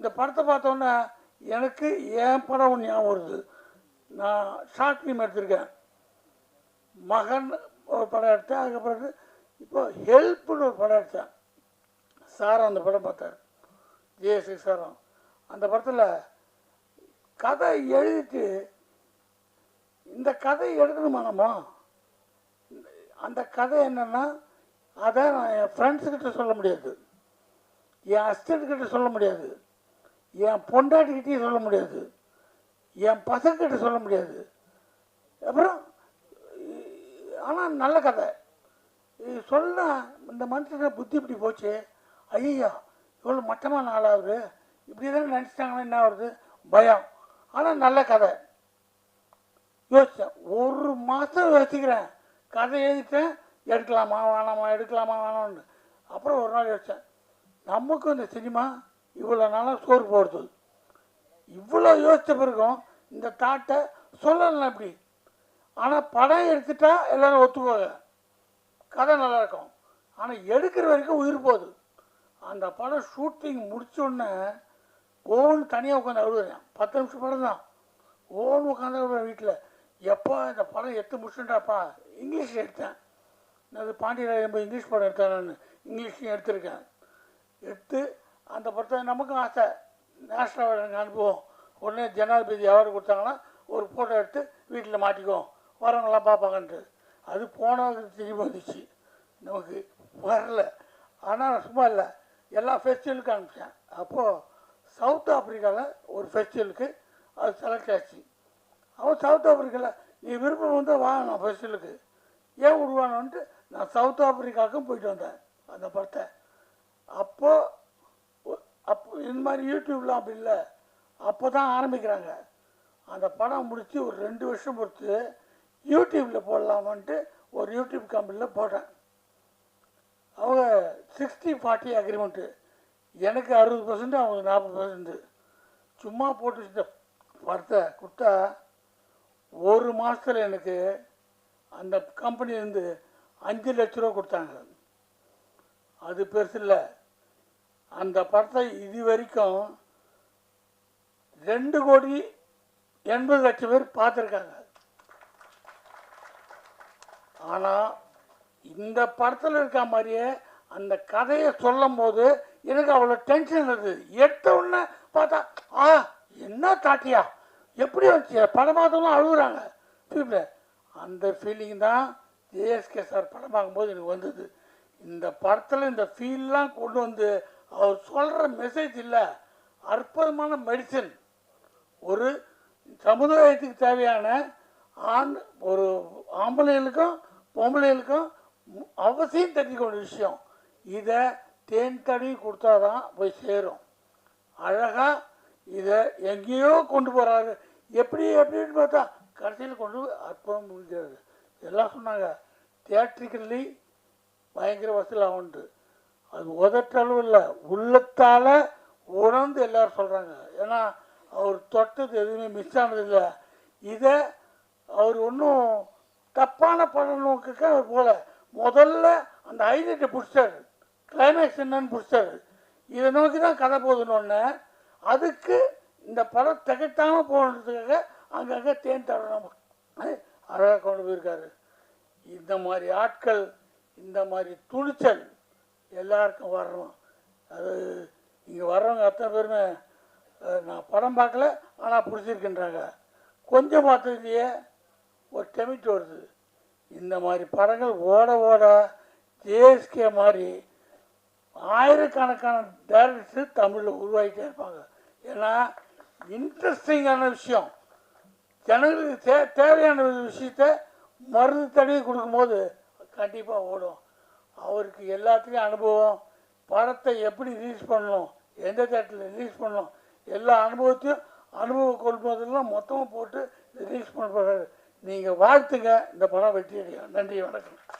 இந்த படத்தை பார்த்தோன்னே எனக்கு என் படம் ஞாபகம் வருது. நான் ஷார்ட் ஃபிலிம் எடுத்திருக்கேன். மகன் ஒரு படம் எடுத்தேன். அதுக்கப்புறம் இப்போ ஹெல்ப்னு ஒரு படம் எடுத்தேன். சார் அந்த படம் பார்த்தார். ஜேஎஸ்சி சாரம் அந்த படத்தில் கதை எழுதிட்டு இந்த கதை எழுதணுமா நம்ம அந்த கதை என்னென்னா அதை நான் என் ஃப்ரெண்ட்ஸுக்கிட்ட சொல்ல முடியாது. என் அசிஸ்டன்ட்கிட்ட சொல்ல முடியாது. என் பொண்டாட்டிக்கிட்டே சொல்ல முடியாது. என் பசங்கிட்ட சொல்ல முடியாது. அப்புறம் ஆனால் நல்ல கதை. சொன்னால் இந்த மனுஷனை புத்தி இப்படி போச்சு. ஐயோ இவ்வளோ மட்டமான ஆளாகுது இப்படி தான் நினச்சிட்டாங்கன்னா என்ன வருது பயம். ஆனால் நல்ல கதை. யோசித்தேன் ஒரு மாதம் யோசிக்கிறேன். கதை எழுதிட்டேன் எடுக்கலாமா வேணாமா எடுக்கலாமா வேணாம்னு. அப்புறம் ஒரு நாள் யோசித்தேன் நமக்கும் இந்த சினிமா இவ்வளோ நாளாக சோறு போடுறது. இவ்வளோ யோசித்த பிறகும் இந்த தாட்டை சொல்லலாம் அப்படி ஆனால் படம் எடுத்துட்டா எல்லோரும் ஒத்துக்குவாங்க. கதை நல்லா இருக்கும். ஆனால் எடுக்கிற வரைக்கும் உயிர் போகுது. அந்த படம் ஷூட்டிங் முடிச்சோடனே ஓன் தனியாக உட்காந்து அழுகுறேன். பத்து நிமிஷம் படம் தான். ஓன் உட்காந்து வீட்டில். எப்போ இந்த படம் எடுத்து முடிச்சுட்டாப்பா இங்கிலீஷ் எடுத்தேன். அது பாண்டியராஜன் ரொம்ப இங்கிலீஷ் படம் எடுத்தேன் நான் இங்கிலீஷ்லையும் எடுத்திருக்கேன். எடுத்து அந்த படத்தை நமக்கும் ஆசை. நேஷனல் அவார்டு அனுப்புவோம். உடனே ஜனாதிபதி அவார்டு கொடுத்தாங்கன்னா ஒரு ஃபோட்டோ எடுத்து வீட்டில் மாட்டிக்குவோம். வரவங்களாம் பார்ப்பாங்கன்ட்டு அது போனவங்க திரும்பி வந்துச்சு நமக்கு வரல. ஆனால் சும்மா இல்லை. எல்லா ஃபெஸ்டிவலுக்கும் அனுப்பிச்சேன். அப்போது சவுத் ஆப்பிரிக்காவில் ஒரு ஃபெஸ்டிவலுக்கு அது செலக்ட் ஆச்சு. அவன் சவுத் ஆப்பிரிக்காவில் நீ விருப்பம் வந்தால் வா நான் ஃபெஸ்டிவலுக்கு ஏன் விடுவானோன்ட்டு நான் சவுத் ஆப்பிரிக்காவுக்கும் போயிட்டு வந்தேன். அந்த படத்தை. அப்போது அப்போ இந்த மாதிரி யூடியூப்லாம் அப்படி இல்லை. அப்போ தான் ஆரம்பிக்கிறாங்க. அந்த படம் முடித்து ஒரு ரெண்டு வருஷம் பொறுத்து யூடியூப்பில் போடலாமான்ட்டு ஒரு யூடியூப் கம்பெனியில் போட்டேன். அவங்க சிக்ஸ்டி ஃபார்ட்டி அக்ரிமெண்ட்டு எனக்கு அறுபது பர்சன்ட் அவங்களுக்கு நாற்பது பர்சன்ட்டு சும்மா போட்டு வச்சிட்ட. படத்தை கொடுத்தா ஒரு மாதத்தில் எனக்கு அந்த கம்பெனிலேருந்து அஞ்சு லட்ச ரூபா கொடுத்தாங்க. அது பெருசு இல்லை. அந்த படத்தை இது வரைக்கும் ரெண்டு கோடி எண்பது லட்சம் பேர் பார்த்துருக்காங்க. ஆனால் இந்த படத்தில் இருக்க மாதிரியே அந்த கதையை சொல்லும் போது எனக்கு அவ்வளோ டென்ஷன் இருந்தது. எடுத்த உடனே பார்த்தா ஆ என்ன காட்டியா எப்படி வந்துச்சு? படம் அழுகுறாங்க. ஃபீல்டில் அந்த ஃபீலிங் தான் ஜேஎஸ்கே சார் படமாகும் போது எனக்கு வந்தது. இந்த படத்தில் இந்த ஃபீல்லாம் கொண்டு வந்து அவர் சொல்கிற மெசேஜ் இல்லை. அற்புதமான மெடிசன் ஒரு சமுதாயத்துக்கு தேவையான ஆண் ஒரு ஆம்பளைகளுக்கும் பொம்பளைகளுக்கும் அவசியம் தெரிஞ்சுக்க வேண்டிய விஷயம். இதை தேன் தடவி கொடுத்தா தான் போய் சேரும். அழகாக இதை எங்கேயோ கொண்டு போகிறாரு எப்படி எப்படின்னு பார்த்தா கடைசியில் கொண்டு அற்புதம் முடிஞ்சாரு எல்லாம் சொன்னாங்க. தியேட்ரிக்கல்லி பயங்கர வசூல் ஆகுன்ட்டு அது உதட்டளவு இல்லை. உள்ளத்தால் உணர்ந்து எல்லாரும் சொல்கிறாங்க ஏன்னா அவர் தொட்டது எதுவுமே மிஸ் ஆனதில்லை இதை அவர் ஒன்றும் தப்பான படம் நோக்குக்கு அவர் போல. முதல்ல அந்த ஹைலைட்டை பிடிச்சார். கிளைமேக்ஸ் என்னன்னு பிடிச்சார். இதை நோக்கி தான் கதை போதுன்னு அதுக்கு இந்த படம் திகட்டாமல் போனதுக்காக அங்கங்கே தேன் தரணும் அழகாக கொண்டு போயிருக்காரு. இந்த மாதிரி ஆட்கள் இந்த மாதிரி துணிச்சல் எல்லாருக்கும் வரணும் அது இங்கே வர்றவங்க அத்தனை பேருமே நான் படம் பார்க்கல ஆனால் பிடிச்சிருக்கின்றாங்க. கொஞ்சம் பார்த்ததுலையே ஒரு டெமிட் வருது. இந்த மாதிரி படங்கள் ஓட ஓட ஜேஎஸ்கே மாதிரி ஆயிரக்கணக்கான டேரக்டர்ஸ் தமிழில் உருவாகிட்டே இருப்பாங்க. ஏன்னா இன்ட்ரெஸ்டிங்கான விஷயம். ஜனங்களுக்கு தே தேவையான விஷயத்த மருந்து தடவி கொடுக்கும்போது கண்டிப்பாக ஓடும். அவருக்கு எல்லாத்துலேயும் அனுபவம். படத்தை எப்படி ரிலீஸ் பண்ணணும் எந்த தேட்டரில் ரிலீஸ் பண்ணணும் எல்லா அனுபவத்தையும் அனுபவ கொள்முதலாம் மொத்தமாக போட்டு ரிலீஸ் பண்ண போகிறாரு நீங்கள் வாழ்த்துங்க. இந்த படம் வெற்றி அடையும். நன்றி வணக்கம்.